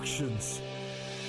Productions.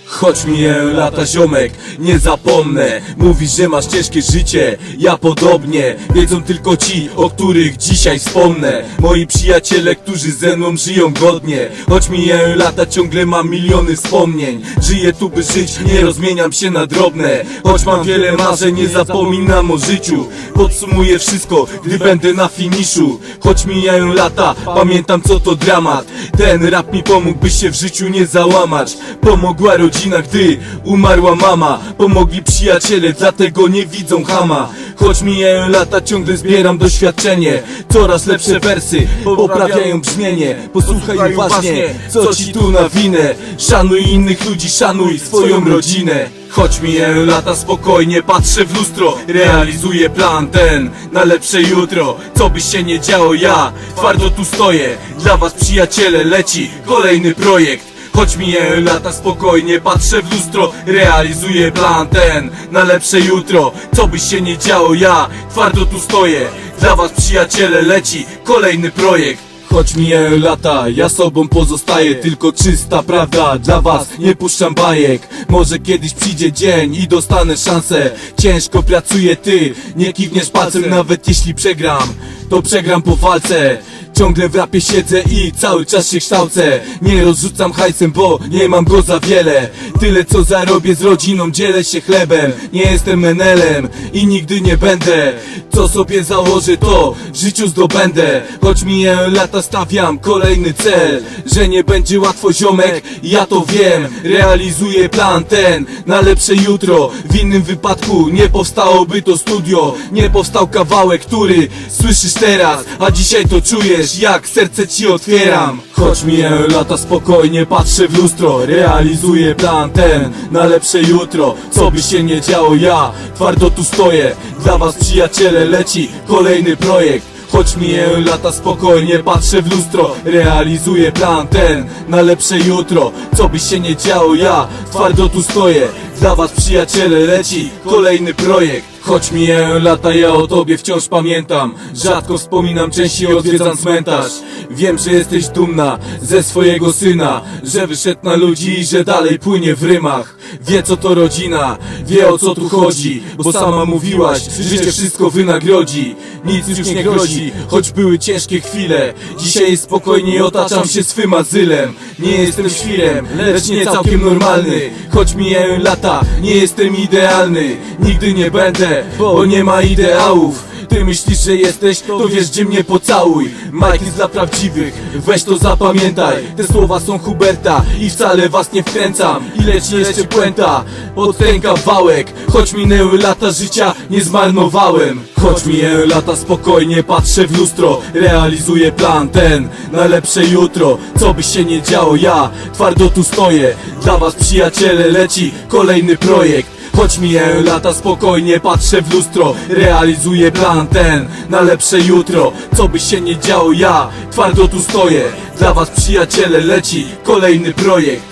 Choć mijają lata ziomek, nie zapomnę. Mówisz, że masz ciężkie życie, ja podobnie. Wiedzą tylko ci, o których dzisiaj wspomnę. Moi przyjaciele, którzy ze mną żyją godnie. Choć mijają lata, ciągle mam miliony wspomnień. Żyję tu by żyć, nie rozmieniam się na drobne. Choć mam wiele marzeń, nie zapominam o życiu. Podsumuję wszystko, gdy będę na finiszu. Choć mijają lata, pamiętam co to dramat. Ten rap mi pomógł, by się w życiu nie załamać. Pomogła rodzina, gdy umarła mama. Pomogli przyjaciele, dlatego nie widzą hama Choć mijają lata, ciągle zbieram doświadczenie. Coraz lepsze wersy, poprawiają brzmienie. Posłuchaj uważnie, co ci tu nawinę. Szanuj innych ludzi, szanuj swoją rodzinę. Choć mijają lata spokojnie, patrzę w lustro. Realizuję plan ten na lepsze jutro. Co by się nie działo, ja twardo tu stoję. Dla was przyjaciele leci kolejny projekt Choć mijają lata spokojnie, patrzę w lustro Realizuję plan ten na lepsze jutro. Co by się nie działo, ja twardo tu stoję. Dla was przyjaciele leci kolejny projekt. Choć mijają lata, ja sobą pozostaję Tylko czysta prawda, dla was nie puszczam bajek. Może kiedyś przyjdzie dzień i dostanę szansę. Ciężko pracuję ty, nie kiwniesz palcem Nawet jeśli przegram, to przegram po walce Ciągle w rapie siedzę i cały czas się kształcę. Nie rozrzucam hajsem, bo nie mam go za wiele. Tyle co zarobię z rodziną, dzielę się chlebem. Nie jestem menelem i nigdy nie będę. Co sobie założę, to w życiu zdobędę. Choć mijają lata, stawiam kolejny cel. Że nie będzie łatwo ziomek, ja to wiem. Realizuję plan ten na lepsze jutro. W innym wypadku nie powstałoby to studio. Nie powstał kawałek, który słyszysz teraz. A dzisiaj to czujesz, jak serce ci otwieram. Choć mijają lata spokojnie, patrzę w lustro Realizuję plan ten na lepsze jutro. Co by się nie działo, ja twardo tu stoję. Dla was przyjaciele leci kolejny projekt. Choć mijają lata spokojnie, patrzę w lustro Realizuję plan ten na lepsze jutro. Co by się nie działo, ja twardo tu stoję. Dla was przyjaciele leci kolejny projekt Choć mijają lata, ja o tobie wciąż pamiętam. Rzadko wspominam, częściej odwiedzam cmentarz. Wiem, że jesteś dumna ze swojego syna Że wyszedł na ludzi i że dalej płynie w rymach. Wie co to rodzina, wie o co tu chodzi Bo sama mówiłaś, życie wszystko wynagrodzi. Nic już nie grozi, choć były ciężkie chwile. Dzisiaj spokojnie otaczam się swym azylem. Nie jestem świrem, lecz nie całkiem normalny. Choć mijają lata, nie jestem idealny. Nigdy nie będę, bo nie ma ideałów. Ty myślisz, że jesteś, to wiesz gdzie mnie pocałuj. Mike jest dla prawdziwych, weź to zapamiętaj. Te słowa są Huberta i wcale was nie wkręcam. Ile ci jeszcze puenta pod ten kawałek Choć minęły lata życia, nie zmarnowałem. Choć mijają lata spokojnie, patrzę w lustro. Realizuję plan ten na lepsze jutro. Co by się nie działo, ja twardo tu stoję. Dla was przyjaciele leci kolejny projekt Choć mijają lata spokojnie, patrzę w lustro. Realizuję plan ten na lepsze jutro. Co by się nie działo, ja twardo tu stoję. Dla was przyjaciele leci kolejny projekt